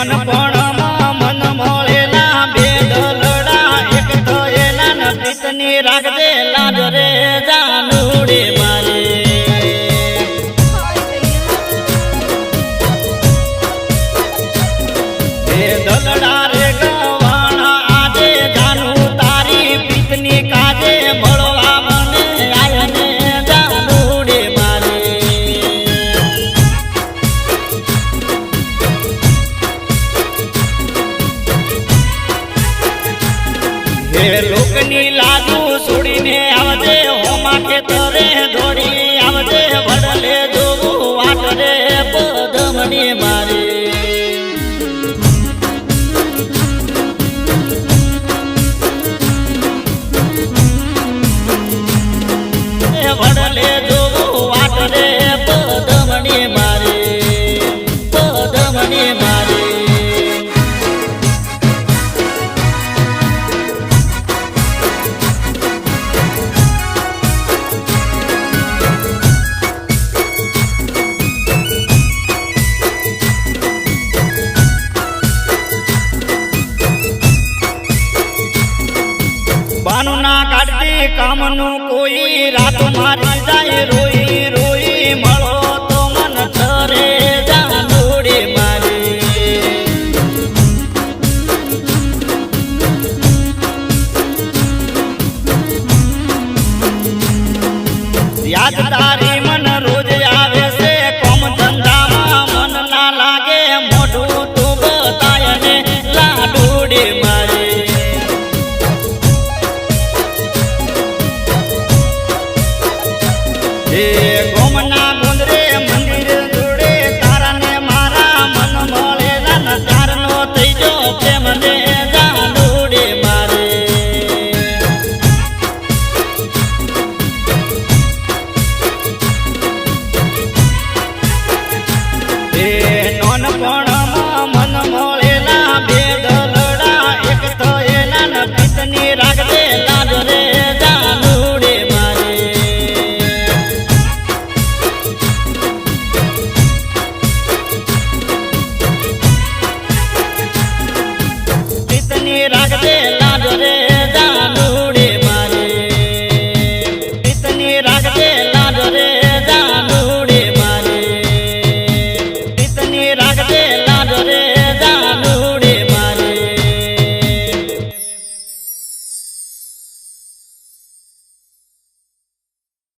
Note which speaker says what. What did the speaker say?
Speaker 1: અનપણમાં મન મોળેલા બે એક થયેલા ન પિતની રાખજે લાડ એ લોકની લાગુ છોડીને આવ. કાઢે કામનું કોઈ રાત મારી જાય, રોઈ રોઈ મળો તો મન ઠરે જાંબુડે મારે યાદ તારી મન રો